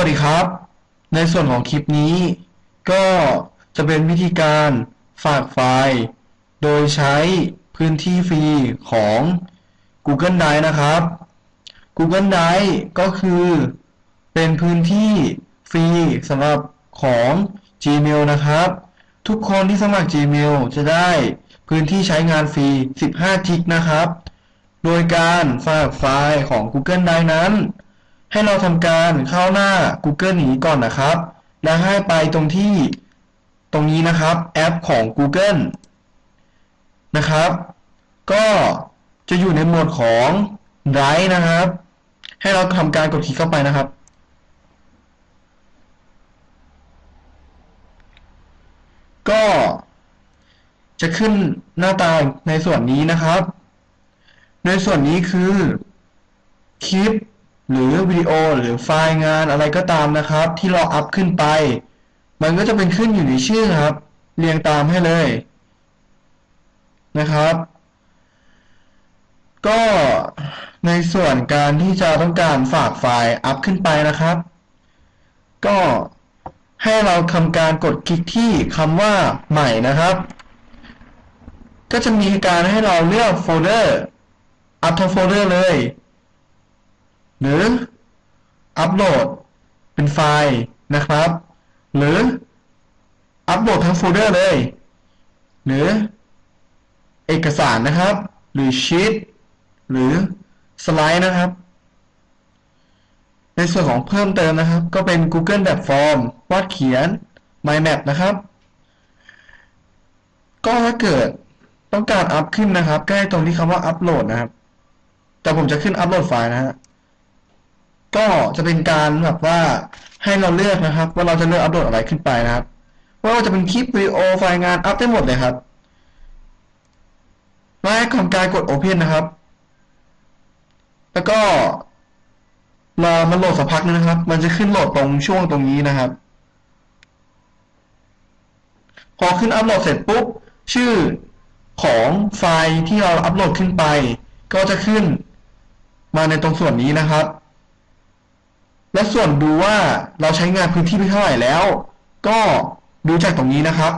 วัสดีครับ ในส่วนของคลิปนี้ ก็จะเป็นวิธีการฝากไฟล์ โดยใช้พื้นที่ฟรีของ Google Drive นะครับ Google Drive ก็คือเป็นพื้นที่ฟรีสำหรับของ Gmail นะครับ ทุกคนที่สมัคร Gmail จะได้พื้นที่ใช้งานฟรี 15 จิกนะครับ โดยการฝากไฟล์ของ Google Drive นั้น ให้เราทำการเข้าหน้า Google นี้ก่อนนะครับ และให้ไปตรงที่ตรงนี้นะครับแอปของ Google นะครับ ก็จะอยู่ในโหมดของ Drive นะครับ ให้เราทำการกดคลิกเข้าไปนะครับ ก็จะขึ้นหน้าตาในส่วนนี้นะครับ ในส่วนนี้คือคลิป หรือวิดีโอหรือไฟล์งานอะไรก็ตามนะครับ ที่เราอัพขึ้นไป มันก็จะเป็นขึ้นอยู่ในชื่อครับ เรียงตามให้เลยนะครับ ก็ในส่วนการที่จะต้องการฝากไฟล์อัพขึ้นไปนะครับ ก็ให้เราทำการกดคลิกที่คำว่าใหม่นะครับ ก็จะมีการให้เราเลือกโฟลเดอร์อัพทั้งโฟลเดอร์เลย หรืออัปโหลดเป็นไฟล์นะครับ หรืออัปโหลดทั้งโฟลเดอร์เลย หรือเอกสารนะครับ หรือชีตหรือสไลด์นะครับ ในส่วนของเพิ่มเติมนะครับ ก็เป็น Google แบบฟอร์มวาดเขียน Mind Map นะครับ ก็ถ้าเกิดต้องการอัพขึ้นนะครับ ก็ให้ตรงที่คำว่าอัปโหลดนะครับ แต่ผมจะขึ้นอัปโหลดไฟล์นะฮะ ก็จะเป็นการแบบว่าให้เราเลือกนะครับ ว่าเราจะเลือกอัปโหลดอะไรขึ้นไปนะครับว่าจะเป็นคลิปวิดีโอไฟล์งานอัพได้หมดเลยครับและให้ทำการกด Open นะครับ แล้วก็รอมันโหลดสักพักนึงนะครับ มันจะขึ้นโหลดตรงช่วงตรงนี้นะครับ พอขึ้นอัปโหลดเสร็จปุ๊บ ชื่อของไฟล์ที่เราอัปโหลดขึ้นไป ก็จะขึ้นมาในตรงส่วนนี้นะครับ และส่วนดูว่าเราใช้งานพื้นที่ไปเท่าไหร่แล้ว ก็ดูจากตรงนี้นะครับ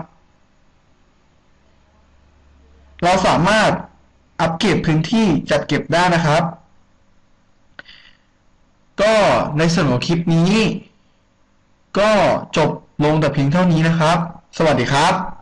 เราสามารถอัปเกรดพื้นที่จัดเก็บได้นะครับ ก็ในส่วนของคลิปนี้ ก็จบลงแต่เพียงเท่านี้นะครับ สวัสดีครับ